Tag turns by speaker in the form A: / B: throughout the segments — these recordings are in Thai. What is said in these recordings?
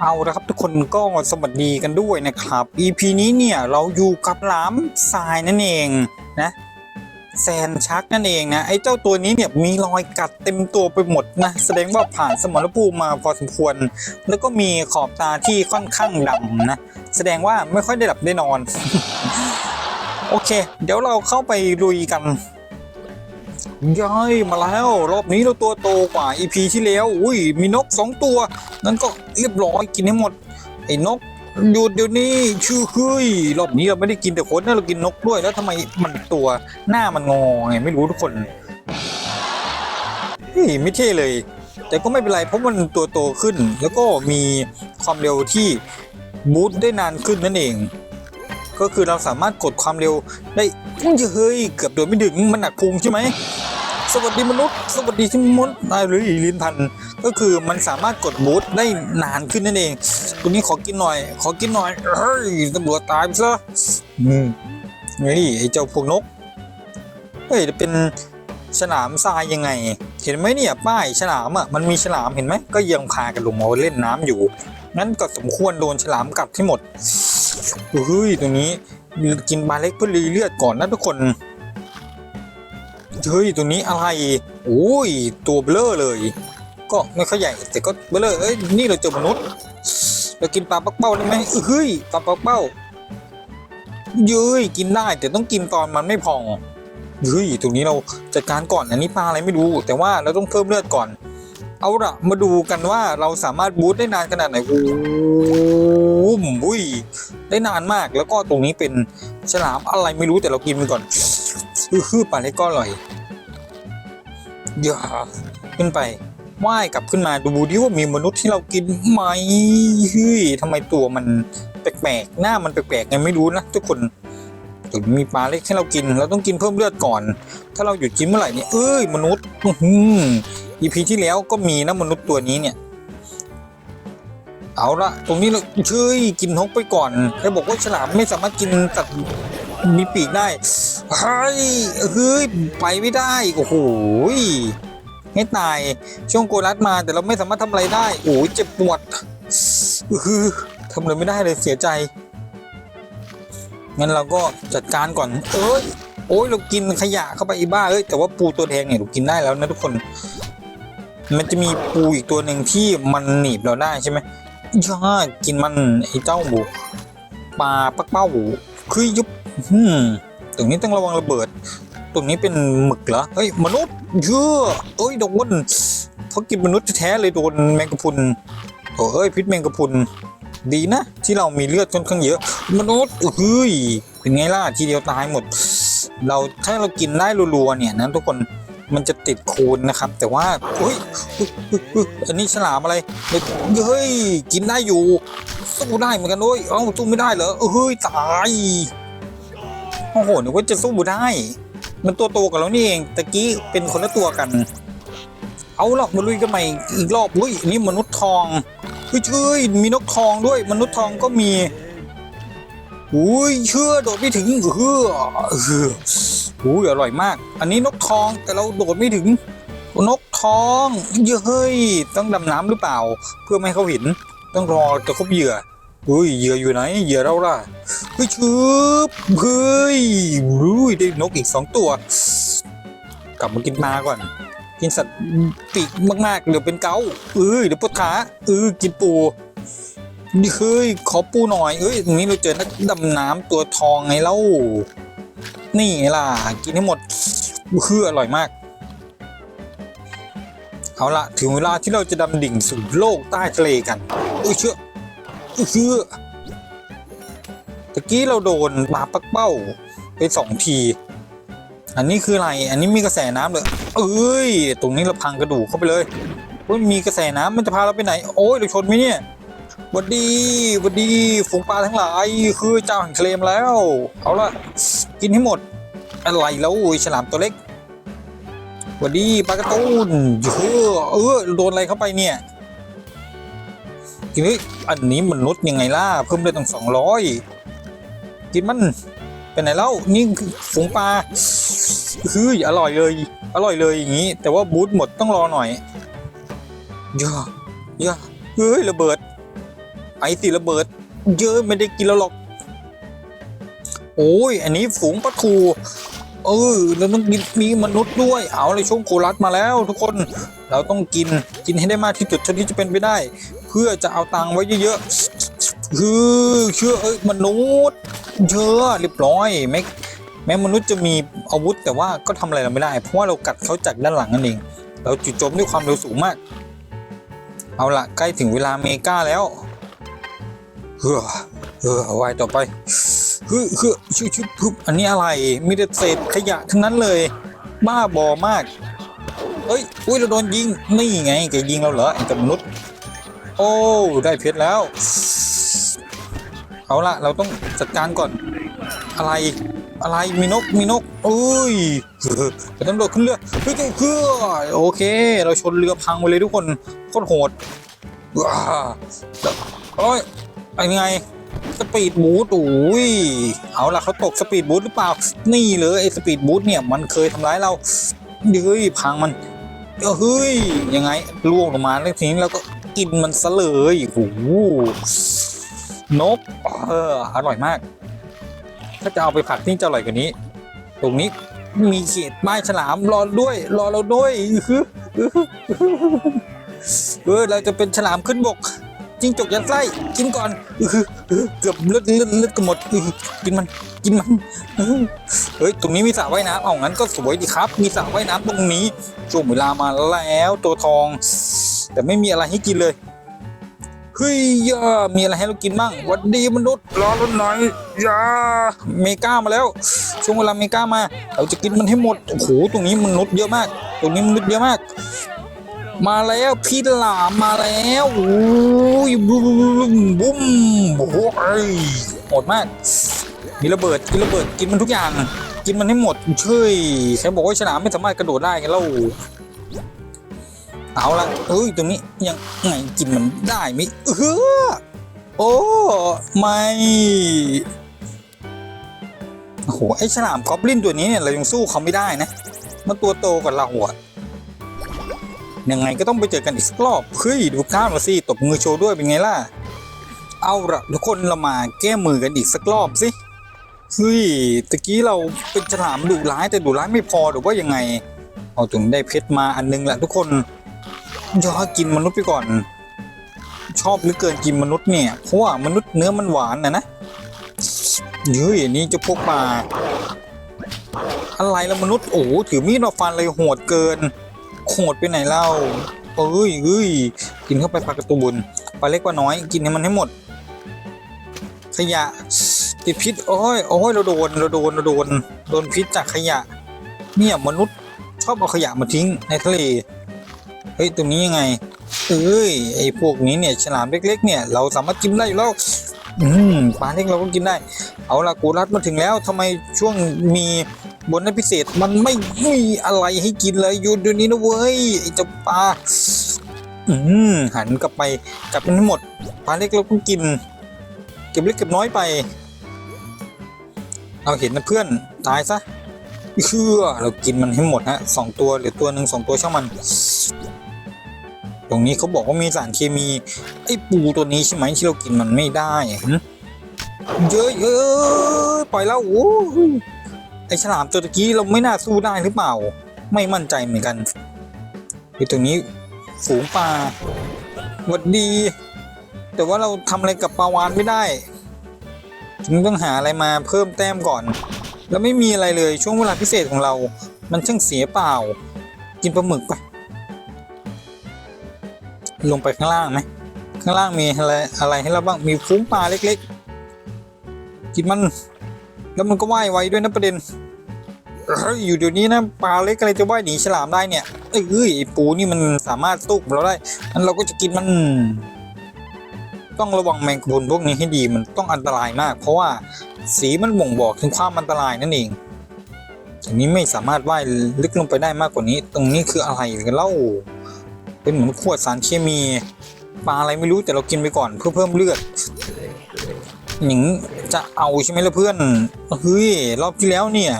A: เอาละครับทุกคนก็สวัสดีกันด้วยนะครับ EP นี้เนี่ยเราอยู่กับหลามทรายนั่นเองนะแซนชักนั่นเองนะไอ้เจ้าตัวนี้เนี่ยมีรอยกัดเต็มตัวไปหมดนะแสดงว่าผ่านสมรภูมิมาพอสมควร แล้วก็มีขอบตาที่ค่อนข้างดำนะแสดงว่าไม่ค่อยได้หลับได้นอน โอเค เดี๋ยวเราเข้าไปลุยกัน ย้ายมาแล้ว รอบนี้เราตัวโตกว่า EP ที่แล้วอุ้ยมีนกสองตัว นั่นก็เรียบร้อยกินให้หมด ไอ้นกหยุดเดี๋ยวนี้ชื่อเฮ้ยรอบนี้เราไม่ได้กินแต่คนนะเรากินนกด้วยแล้วทำไมมันตัวหน้ามันงอไงไม่รู้ทุกคนเฮ้ยไม่เท่เลย แต่ก็ไม่เป็นไรเพราะมันตัวโตขึ้น แล้วก็มีความเร็วที่บูทได้นานขึ้นนั่นเอง ก็คือเราสามารถกดความเร็วได้เฮ้ยเกือบโดนไม่ถึงมันหนักพุงใช่ไหมสวัสดีมนุษย์ สวัสดีที่มนุษย์ได้หรือลิ้นพัน ก็คือมันสามารถกดบูทได้นานขึ้นนั่นเอง ตัวนี้ขอกินหน่อย ขอกินหน่อยเฮ้ยตำรวจตายไปซะอืมนี่ไอ้เจ้าพวกนก เฮ้ยจะเป็นฉลามทรายยังไง เห็นไหมเนี่ยป้ายฉลามอะมันมีฉลามเห็นไหมก็ยังพากันลงมาเล่นน้ำอยู่ งั้นก็สมควรโดนฉลามกัดให้หมดเฮ้ยตรงนี้กินปลาเล็กเพื่อรีเลือดก่อนนะทุกคนเฮ้ยตัวนี้อะไรโอ้ยตัวเบลอเลย ก็ไม่ค่อยใหญ่แต่ก็เบลอเอ้ยนี่เราเจอมนุษย์เรากินปลาปักเป้าได้ไหมเฮ้ยปลาปักเป้าเย้ยกินได้แต่ต้องกินตอนมันไม่พองเฮ้ยตรงนี้เราจัดการก่อนอันนี้ปลาอะไรไม่รู้ แต่ว่าเราต้องเพิ่มเลือดก่อน เอาละมาดูกันว่าเราสามารถบูทได้นานขนาดไหนโอ้โหบุ้ยได้นานมากแล้วก็ตรงนี้เป็นฉลามอะไรไม่รู้แต่เรากินไปก่อนคือคือปลาเล็กก็อร่อยอย่าขึ้นไปว่ายกลับขึ้นมาดูดิว่ามีมนุษย์ที่เรากินไหมเฮ้ยทำไมตัวมันแปลกๆหน้ามันแปลกๆไงไม่รู้นะทุกคนถึงมีปลาเล็กให้เรากิน เราต้องกินเพิ่มเลือดก่อน ถ้าเราหยุดกินเมื่อไหร่เนี่ยเอ้ยมนุษย์อื้ อหือ EP ที่แล้วก็มีนะมนุษย์ตัวนี้เนี่ย เอาละตรงนี้เราเชยกินนกไปก่อนแล้บอกว่าฉลามไม่สามารถกินสัตว์มีปีกได้เฮ้ยเฮ้ยไปไม่ได้ โอ้โหให้ตายช่วงโกรัสมาแต่เราไม่สามารถทำอะไรได้โอ้ยเจ็บปวดคือทำอะไรไม่ได้เลยเสียใจงั้นเราก็จัดการก่อนเอ้ยโอ้ยเรากินขยะเข้าไปอีบ้าเอ้ยแต่ว่าปูตัวแดงเนี่ยเรากินได้แล้วนะทุกคน มันจะมีปูอีกตัวหนึ่งที่มันหนีบเราได้ใช่ไหมย่ากินมันไอ้เจ้าบูปลาปักเป้าคือยุบอืมตรงนี้ต้องระวังระเบิด ตรงนี้เป็นหมึกเหรอเฮ้ยมนุษย์เยอะเอ้ยโดนเขากินมนุษย์แท้เลยโดนแมงกะพุนโถเอ้ยพิษแมงกะพุนดีนะ ที่เรามีเลือดค่อนข้างเยอะ มนุษย์เฮ้ยเป็นไงล่ะทีเดียวตายหมด เราถ้าเรากินได้รัวๆเนี่ยนะทุกคน มันจะติดโคนนะครับ แต่ว่าเฮ้ยอันนี้ฉลามอะไรเฮ้ยกินได้อยู่สู้ได้เหมือนกันด้วยเอ้าสู้ไม่ได้เหรอเฮ้ยตายโอ้โหนึกว่าจะสู้ได้ มันตัวโตกับเรานี่เองตะกี้เป็นคนละตัวกัน เอาหรอกมาลุยกันใหม่อีกรอบอุ้ยอันนี่มนุษย์ทองเฮ้ยเชื่ยมีนกทองด้วย มนุษย์ทองก็มีอุ้ยเชื่อโดดไม่ถึงเฮ้อ เฮ้ออุ้ยอร่อยมาก อันนี้นกทองแต่เราโดดไม่ถึง นกทองเฮ้ยต้องดำน้ำหรือเปล่า เพื่อไม่ให้เขาเห็น ต้องรอจะครบเหยื่ออุ้ยเหยื่ออยู่ไหนเหยื่อเราล่ะเฮ้ยชืบเฮ้ยอุ้ยได้นกอีกสองตัว กลับมากินปลาก่อน กินสัตว์ปีกมากๆเดี๋ยวเป็นเกาเอ้ยเดี๋ยวปวดขาเออกินปูนี่เฮ้ยขอปูหน่อยเอ้ยตรงนี้เราเจอนักดำน้ำตัวทองไงเล่า นี่ไงล่ะ กินให้หมดคืออร่อยมาก เอาละถึงเวลาที่เราจะดำดิ่งสู่โลกใต้ทะเลกันเอ้ยเชื่อเอ้ยเชื่อตะกี้เราโดนปลาปักเป้าไปสองที อันนี้คืออะไร อันนี้มีกระแสน้ำเลยเอ้ย ตรงนี้เราพังกระดูกเข้าไปเลยเฮ้ยมีกระแสน้ำมันจะพาเราไปไหน โอ้ยเราชนไหมเนี่ยวัดดีวัดดีฝูงปลาทั้งหลาย คือเจ้าแห่งทะเลมแล้ว เอาละ กินให้หมด อะไรแล้วโอ้ยฉลามตัวเล็กหวัดดีปลากระตูนเยอเออโดนอะไรเข้าไปเนี่ยเฮ้อันนี้มนุษย์ยังไงล่ะเพิ่มได้ตั้งสองร้อยกินมันเป็นไหนแล้วนี่คือฝูงปลาคืออร่อยเลย อร่อยเลยอย่างนี้ แต่ว่าบูทหมดต้องรอหน่อยเยอะเยอะเฮ้ยระเบิดไปสิระเบิด เยอะไม่ได้กินแล้วหรอก โอ้ย อันนี้ฝูงปลาทูเออเราต้องกินมีมนุษย์ด้วย เอาเลยช่วงโครัสมาแล้วทุกคน เราต้องกิน กินให้ได้มากที่สุดเท่าที่จะเป็นไปได้ เพื่อจะเอาตังค์ไว้เยอะๆคือเชื่อเอ้ยมนุษย์เยอะเรียบร้อยแม้แม้มนุษย์จะมีอาวุธแต่ว่าก็ทำอะไรเราไม่ได้ เพราะว่าเรากัดเขาจากด้านหลังนั่นเอง เราจุดโจมด้วยความเร็วสูงมาก เอาละใกล้ถึงเวลาเมกาแล้วเฮ้อเออเอไวต่อไป เฮ้ยเฮ้ยชุบชุบชุบอันนี้อะไร มีแต่เศษขยะทั้งนั้นเลย บ้าบอมาก เอ้ย อุ้ยเราโดนยิง นี่ไงแกยิงเราเหรอไอ้กับมนุษย์ โอ้ ได้เพชรแล้ว เอาละเราต้องจัดการก่อน อะไร อะไร มีนก มีนกเอ้ยเออเราต้องโดดขึ้นเรือเฮ้ยเคือโอเค เราชนเรือพังไปเลยทุกคน โคตรโหดว้าแล้วโอ้ยไอ้ไง สปีดบูทโอ้ยเอาล่ะเขาตกสปีดบูทหรือเปล่า นี่เลยไอ้สปีดบูทเนี่ยมันเคยทำร้ายเราเฮ้ยพังมันเฮ้ยยังไงล่วงลงมาแล้วทีนี้เราก็กินมันซะเลยโอ้โหนกเอออร่อยมาก ถ้าจะเอาไปผัดนี่จะอร่อยกว่านี้ ตรงนี้มีเขตป้ายฉลามรอด้วย รอเราด้วยเออเราจะเป็นฉลามขึ้นบก จิ้งจกยัดไส้กินก่อนเกือบเลือดเลือดเลือดกันหมดกินมันกินมันเฮ้ยตรงนี้มีสระว่ายน้ำเอางั้นก็สวยดีครับ มีสระว่ายน้ำตรงนี้ช่วงเวลามาแล้วตัวทอง แต่ไม่มีอะไรให้กินเลยเฮ้ยย่ามีอะไรให้เรากินบ้างวัดดีมนุษย์รอรถหน่อยยาเมกามาแล้ว ช่วงเวลาเมกามา เราจะกินมันให้หมดโอ้โหตรงนี้มนุษย์เยอะมาก ตรงนี้มนุษย์เยอะมาก มาแล้วพี่หลามมาแล้วโอ้ยบุ้มบุ้มโอ้โหเอ้ยโหดมาก มีระเบิดกินระเบิดกินมันทุกอย่าง กินมันให้หมดเช่ยใครบอกว่าฉลามไม่สามารถกระโดดได้กันเล่าเอาละเฮ้ยตรงนี้ยังไงกินมันได้ไหมเออโอ้ไม่โอ้โหไอ้ฉลามกอบลินตัวนี้เนี่ยเรายังสู้เขาไม่ได้นะ มันตัวโตกว่าเราอะ ยังไงก็ต้องไปเจอกันอีกสักรอบเฮ้ยดูกล้ามมาสิตบมือโชว์ด้วยเป็นไงล่ะ เอาละทุกคนเรามาแก้มือกันอีกสักรอบสิเฮ้ยตะกี้เราเป็นฉลามดุร้ายแต่ดุร้ายไม่พอหรือว่ายังไงเอาถึงได้เพชรมาอันนึงแหละทุกคนยอกินมนุษย์ไปก่อน ชอบหลือเกินกินมนุษย์เนี่ยเพราะว่ามนุษย์เนื้อมันหวานนะนะเฮ้ยนี่จะพกมาอะไรละมนุษย์โอ้ถือมีดมาฟันเลยโหดเกิน โหดไปไหนเล่าเอ้ยเอ้ยกินเข้าไปปลากระตูนปลาเล็กปลาน้อย กินให้มันให้หมด ขยะ ติดพิษโอ้ยโอ้ยเราโดนเราโดนเราโดนโดนพิษจากขยะ เนี่ยมนุษย์ชอบเอาขยะมาทิ้งในทะเลเฮ้ยตรงนี้ยังไงเอ้ยไอ้พวกนี้เนี่ยฉลามเล็กๆเนี่ยเราสามารถกินได้อยู่แล้วอืมปลาเล็กเราก็กินได้ เอาละกูรัดมาถึงแล้วทำไมช่วงมี บนนั้นพิเศษมันไม่มีอะไรให้กินเลยอยู่ดี๋ยวนี้นะเว้ยไอ้เจ้าปลาอืมหันกลับไปกลับมันให้หมดปลาเล็กเราก็กิน เก็บเล็กเก็บน้อยไปเอาเห็นนะเพื่อนตายซะเชื่อเรากินมันให้หมดฮะสองตัวหรือตัวหนึ่งสองตัวช่างมัน ตรงนี้เขาบอกว่ามีสารเคมีไอ้ปูตัวนี้ใช่ไหมที่เรากินมันไม่ได้เยอะเยอะปล่อยแล้วโอ้ ไอฉลามตัวตะกี้เราไม่น่าสู้ได้หรือเปล่า ไม่มั่นใจเหมือนกันไอ้ตรงนี้ฝูงปลาหวัดดี แต่ว่าเราทำอะไรกับปลาวานไม่ได้จึงต้องหาอะไรมาเพิ่มแต้มก่อน แล้วไม่มีอะไรเลยช่วงเวลาพิเศษของเรา มันช่างเสียเปล่า กินปลาหมึกไปลงไปข้างล่างไหมข้างล่างมีอะไรอะไรให้เราบ้างมีฟุ้งปลาเล็กๆ กินมัน แล้วมันก็ว่ายไวด้วยนะประเด็นอยู่เดี๋ยวนี้นะปลาเล็กอะไรจะว่ายหนีฉลามได้เนี่ยเอ้ยปูนี่มันสามารถสู้กับเราได้งั้นเราก็จะกินมัน ต้องระวังแมงกะพรุนพวกนี้ให้ดีมันต้องอันตรายมาก เพราะว่าสีมันบ่งบอกถึงความอันตรายนั่นเองอันนี้ไม่สามารถว่ายลึกลงไปได้มากกว่านี้ ตรงนี้คืออะไรกันเล่า เป็นเหมือนขวดสารเคมีปลาอะไรไม่รู้แต่เรากินไปก่อนเพื่อเพิ่มเลือดหนิง จะเอาใช่ไหมล่ะเพื่อนเฮ้ยรอบที่แล้วเนี่ย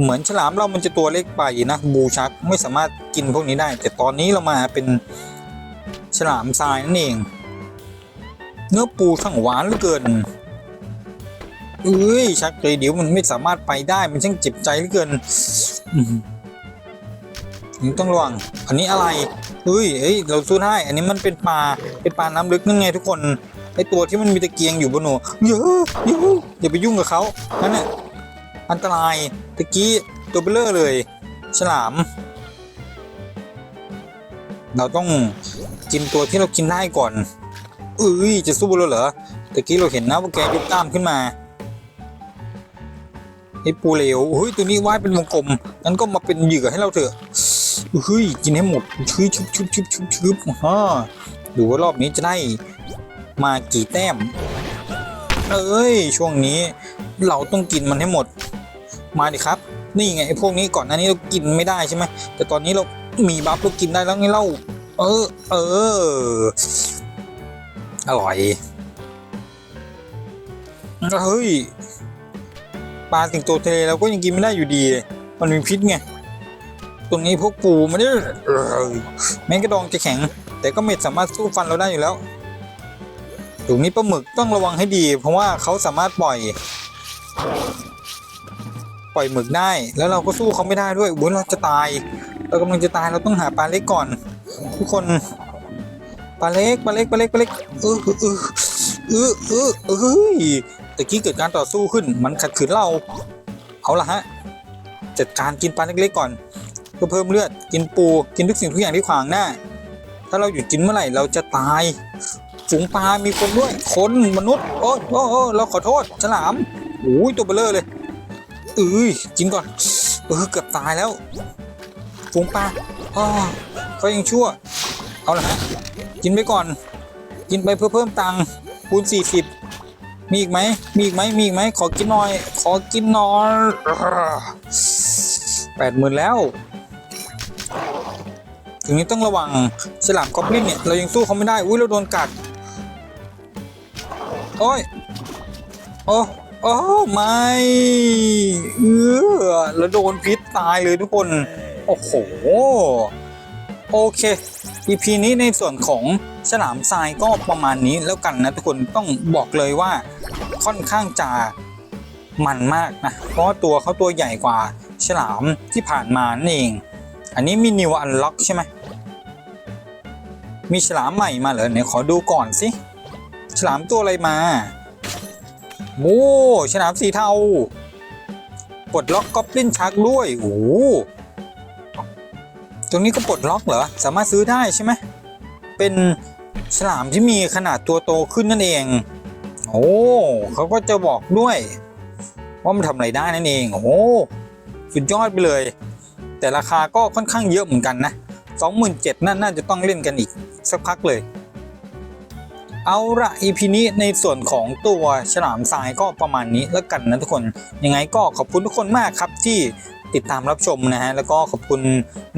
A: เหมือนฉลามเรามันจะตัวเล็กไปนะบูชักไม่สามารถกินพวกนี้ได้ แต่ตอนนี้เรามาเป็นฉลามทรายนั่นเอง เนื้อปูช่างหวานเหลือเกินเอ้ยชักเลยเดี๋ยวมันไม่สามารถไปได้มันช่างเจ็บใจเหลือเกินอืมต้องระวังอันนี้อะไรเฮ้ยเอ้ยเราสู้ได้อันนี้มันเป็นปลาเป็นปลาน้ำลึกนั่นไงทุกคน ไอตัวที่มันมีตะเกียงอยู่บนหัวเยอะเยอะอย่าไปยุ่งกับเขานั่นแหละอันตรายตะกี้ตัวเบลเลอร์เลย ฉลาม เราต้องกินตัวที่เรากินได้ก่อนเอ้ยจะสู้แล้วเหรอตะกี้เราเห็นนะว่าแกยกกล้ามขึ้นมาไอปูเหลวเฮ้ยตัวนี้ว่ายเป็นวงกลมงั้นก็มาเป็นเหยื่อให้เราเถอะเฮ้ยกินให้หมดชุบชุบชุบชุบชุบชุบฮ่าดูว่ารอบนี้จะได้ มากี่แต้ม เอ้ย ช่วงนี้เราต้องกินมันให้หมด มาดิครับ นี่ไงไอ้พวกนี้ก่อนหน้านี้เรากินไม่ได้ใช่ไหม แต่ตอนนี้เรามีบัฟเรากินได้แล้วไงเล่า เออ เออ อร่อย เฮ้ย ปลาสิงโตทะเลเราก็ยังกินไม่ได้อยู่ดีมันมีพิษไง ตรงนี้พวกปูมันได้เออแม้กระดองจะแข็ง แต่ก็ไม่สามารถสู้ฟันเราได้อยู่แล้ว ตรงนี้ปลาหมึกต้องระวังให้ดี เพราะว่าเขาสามารถปล่อย ปล่อยหมึกได้ แล้วเราก็สู้เขาไม่ได้ด้วยบุ้ยเราจะตาย เรากำลังจะตายเราต้องหาปลาเล็กก่อน ทุกคนปลาเล็กปลาเล็กปลาเล็กปลาเล็กเออเออเออเออเออเออเฮ้ยตะกี้เกิดการต่อสู้ขึ้น มันขัดขืนเราเอาละฮะจัดการกินปลาเล็กๆก่อนเพื่อเพิ่มเลือดกินปูกินทุกสิ่งทุกอย่างที่ขวางหน้า ถ้าเราหยุดกินเมื่อไหร่เราจะตาย ฝูงปลา มีคนด้วย คนมนุษย์โอ้โอ้โอ้เราขอโทษ ฉลามโอ้ยตัวเบลเลอร์เลยเอ้ยกินก่อน เออเกือบตายแล้ว ฝูงปลาอ๋อเขายังชั่ว เอาละฮะ กินไปก่อน กินไปเพื่อเพิ่มตังค์คูณ40 มีอีกไหม มีอีกไหม มีอีกไหม ขอกินหน่อย ขอกินหน่อยแปดหมื่นแล้วถึงนี้ต้องระวังฉลามกอบลินเนี่ย เรายังสู้เขาไม่ได้ อุ้ยเราโดนกัด โอ้ย โอ้ โอ้ไม่ เออแล้วโดนพิษตายเลยทุกคน โอ้โห โอเค EP นี้ในส่วนของฉลามทรายก็ประมาณนี้แล้วกันนะทุกคนต้องบอกเลยว่าค่อนข้างจะมันมากนะ เพราะตัวเขาตัวใหญ่กว่าฉลามที่ผ่านมานั่นเอง อันนี้มีนิวอันล็อกใช่ไหมมีฉลามใหม่มาเหรอไหนขอดูก่อนสิ ฉลามตัวอะไรมาโอ้ฉลามสีเทาปลดล็อกกอบลินชักด้วยโอ้ตรงนี้ก็ปลดล็อกเหรอ สามารถซื้อได้ใช่ไหม เป็นฉลามที่มีขนาดตัวโตขึ้นนั่นเอง โอ้เขาก็จะบอกด้วย ว่ามันทำอะไรได้นั่นเอง โอ้สุดยอดไปเลย แต่ราคาก็ค่อนข้างเยอะเหมือนกันนะ 27,000นั่นน่าจะต้องเล่นกันอีกสักพักเลย เอาละ EP นี้ในส่วนของตัวฉลามทรายก็ประมาณนี้แล้วกันนะทุกคนยังไงก็ขอบคุณทุกคนมากครับที่ติดตามรับชมนะฮะแล้วก็ขอบคุณ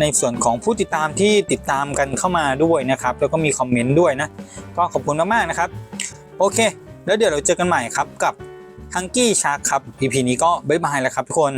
A: ในส่วนของผู้ติดตามที่ติดตามกันเข้ามาด้วยนะครับ แล้วก็มีคอมเมนต์ด้วยนะ ก็ขอบคุณมากๆนะครับ โอเค แล้วเดี๋ยวเราเจอกันใหม่ครับกับ h u n k y Shark ครับ EP นี้ก็บ๊ายบายแล้วครับทุกคน